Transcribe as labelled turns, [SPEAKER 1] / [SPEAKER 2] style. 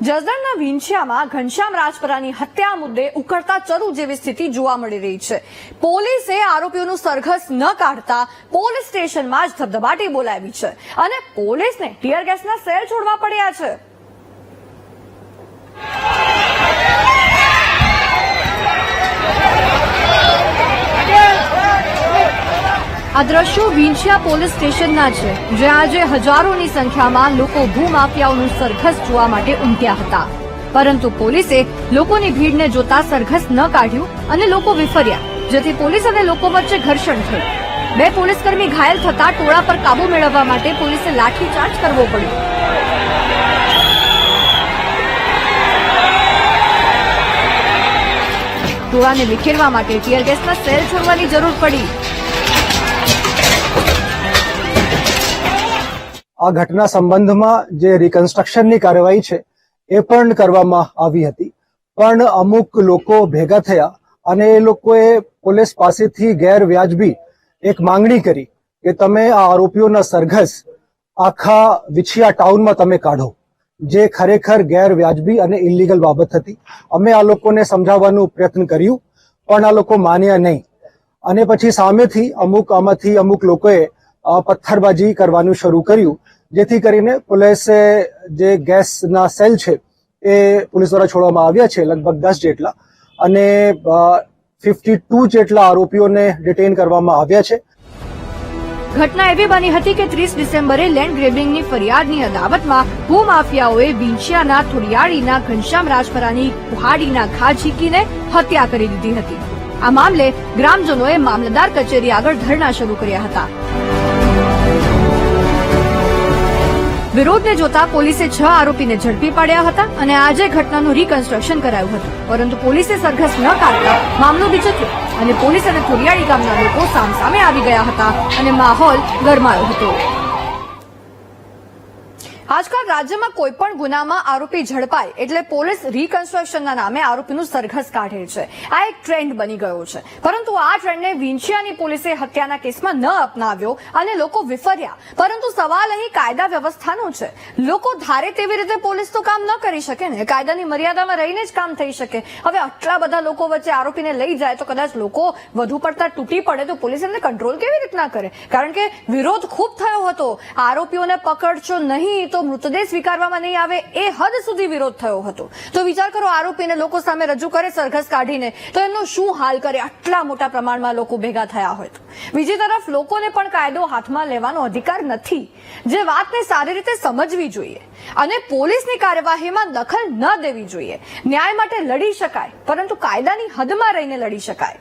[SPEAKER 1] જસદણના વિંછિયામાં ઘનશ્યામ રાજપરાની હત્યા મુદ્દે ઉકળતા ચરુ જેવી સ્થિતિ જોવા મળી રહી છે. પોલીસે આરોપીઓનું સરઘસ ન કાઢતા પોલીસ સ્ટેશનમાં જ ધબધબાટી બોલાવી છે અને પોલીસને ટીયર ગેસના સેલ છોડવા પડ્યા છે. આ દ્રશ્યો વિંછિયા પોલીસ સ્ટેશનના છે જ્યાં આજે હજારોની સંખ્યામાં લોકો ભૂમાફિયાઓનું સરઘસ જોવા માટે ઉમટ્યા હતા. પરંતુ પોલીસે લોકોની ભીડને જોતા સરઘસ ન કાઢ્યું અને લોકો વિફર્યા, જેથી પોલીસ અને લોકો વચ્ચે ઘર્ષણ થયું. બે પોલીસકર્મી ઘાયલ થતા ટોળા પર કાબુ મેળવવા માટે પોલીસે લાઠીચાર્જ કરવો પડ્યો. ટોળાને વિખેરવા માટે ટીયર ગેસના સેલ છોડવાની જરૂર પડી.
[SPEAKER 2] આ ઘટના સંબંધમાં જે રિકન્સ્ટ્રક્શનની કાર્યવાહી છે, એ પણ કરવામાં આવી હતી. પણ અમુક લોકો ભેગા થયા અને એ લોકોએ પોલીસ પાસેથી ગેરવ્યાજબી એક માંગણી કરી કે તમે આ આરોપીઓના સરઘસ આખા વિછિયા ટાઉનમાં તમે કાઢો, જે ખરેખર ગેરવ્યાજબી અને ઇલીગલ બાબત હતી. અમે આ લોકોને સમજાવવાનું પ્રયત્ન કર્યું, પણ આ લોકો માન્યા નહીં. અને પછી સામેથી અમુક આમાંથી અમુક લોકોએ પથ્થરબાજી કરવાનું શરૂ કર્યું જેથી કરીને પોલીસે જે ગેસના સેલ છે, એ પોલીસ દ્વારા છોડવામાં આવ્યા છે લગભગ દસ જેટલા. અને ફિફ્ટી જેટલા આરોપીઓને ડિટેન કરવામાં આવ્યા છે.
[SPEAKER 1] ઘટના એવી બની હતી કે ત્રીસ ડિસેમ્બરે લેન્ડ ગ્રેબિંગની ફરિયાદની અદાવતમાં ભૂમાફિયાઓએ વિંછિયાના થોડિયાળીના ઘનશ્યામ રાજપરાની કુહાડીના ઘા ઝીકીને હત્યા કરી દીધી હતી. આ મામલે ગ્રામજનોએ મામલતદાર કચેરી આગળ ધરણા શરૂ કર્યા હતા. વિરોધને જોતા પોલીસે છ આરોપીને ઝડપી પાડ્યા હતા અને આજે ઘટનાનું રીકન્સ્ટ્રક્શન કરાયું હતું. પરંતુ પોલીસે સરઘસ ન કાઢતા મામલો બીજત્યો અને પોલીસ અને થોડિયાળી ગામના લોકો સામસામે આવી ગયા હતા અને માહોલ ગરમાયો હતો. આજકાલ રાજ્યમાં કોઈ પણ ગુનામાં આરોપી ઝડપાય એટલે પોલીસ રીકન્સ્ટ્રક્શનના નામે આરોપીનું સરઘસ કાઢે છે. આ એક ટ્રેન્ડ બની ગયો છે. પરંતુ આ ટ્રેન્ડને વિંછિયાની પોલીસે હત્યાના કેસમાં ન અપનાવ્યો અને લોકો વિફર્યા. પરંતુ સવાલ અહીં કાયદા વ્યવસ્થાનો છે. લોકો ધારે તેવી રીતે પોલીસ તો કામ ન કરી શકે ને. કાયદાની મર્યાદામાં રહીને જ કામ થઈ શકે. હવે આટલા બધા લોકો વચ્ચે આરોપીને લઈ જાય તો કદાચ લોકો વધુ પડતા તૂટી પડે તો પોલીસ એમને કંટ્રોલ કેવી રીતના કરે? કારણ કે વિરોધ ખૂબ થયો હતો. આરોપીઓને પકડશો નહીં તો મૃતદેહ સ્વીકારવામાં નહીં આવે એ હદ સુધી વિરોધ થયો હતો. તો વિચાર કરો, આરોપીને લોકો સામે રજૂ કરે, સરઘસ કાઢીને, તો એમનો શું હાલ કરે? આટલા મોટા પ્રમાણમાં લોકો ભેગા થયા હોય તો. બીજી તરફ, લોકોને પણ કાયદો હાથમાં લેવાનો અધિકાર નથી. જે વાતને સારી રીતે સમજવી જોઈએ અને પોલીસની કાર્યવાહીમાં દખલ ન દેવી જોઈએ. ન્યાય માટે લડી શકાય, પરંતુ કાયદાની હદમાં રહીને લડી શકાય.